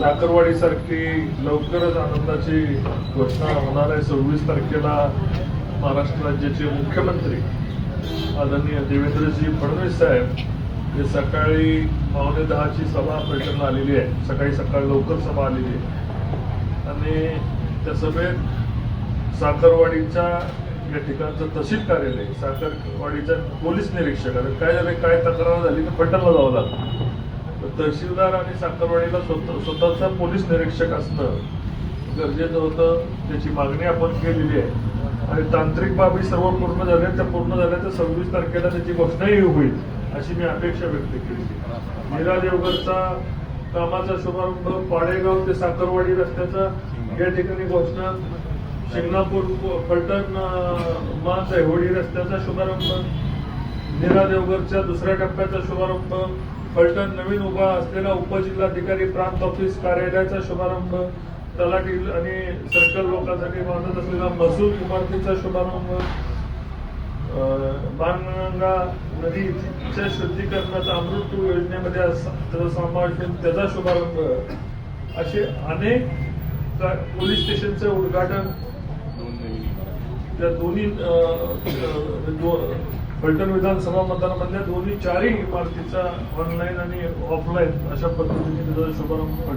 साखरवाडीसारखी लवकरच आनंदाची घोषणा होणार आहे. सव्वीस तारखेला महाराष्ट्र राज्याचे मुख्यमंत्री आदरणीय देवेंद्रजी फडणवीस साहेब हे सकाळी पावणे दहाची सभा प्रचंड आलेली आहे. सकाळी सकाळी लवकर सभा आलेली आहे. आणि त्या सभेत साखरवाडीच्या या ठिकाणचं तहसील कार्यालय साखरवाडीच्या पोलीस निरीक्षक आता काय झालं काय तक्रार झाली तर पटनला जावं लागलं. तहसीलदार आणि साखरवाडीला स्वतः स्वतःचा पोलीस निरीक्षक असणं गरजेचं होतं. त्याची मागणी आपण केलेली आहे. आणि तांत्रिक बाबी सर्व पूर्ण झाल्या त्या पूर्ण झाल्या तर सव्वीस तारखेला त्याची घोषणाही होईल अशी मी अपेक्षा व्यक्त केली मीरा देवगडचा कामाचा शुभारंभ पाडेगाव ते साखरवाडी रस्त्याचा या ठिकाणी घोषणा. शिंगणापूर फलटण अं, मा रस्त्याचा शुभारंभ. नीरा देवगडच्या दुसऱ्या टप्प्याचा शुभारंभ. फलटण नवीन उभा असलेला उपजिल्हाधिकारी प्रांत ऑफिस कार्यालयाचा शुभारंभ तलाठी आणि सर्कल लोकांसाठी बांधत असलेला मसूर इमारतीचा शुभारंभ बाणगंगा नदीच्या शुद्धीकरणाचा अमृत योजनेमध्ये त्याचा समावेश त्याचा शुभारंभ. असे अनेक पोलीस स्टेशनचं उद्घाटन. त्या दोन्ही फलटण विधानसभा मतदारमधल्या दोन्ही चारही इमारतीचा ऑनलाईन आणि ऑफलाईन अशा पद्धतीने त्याचा शुभारंभ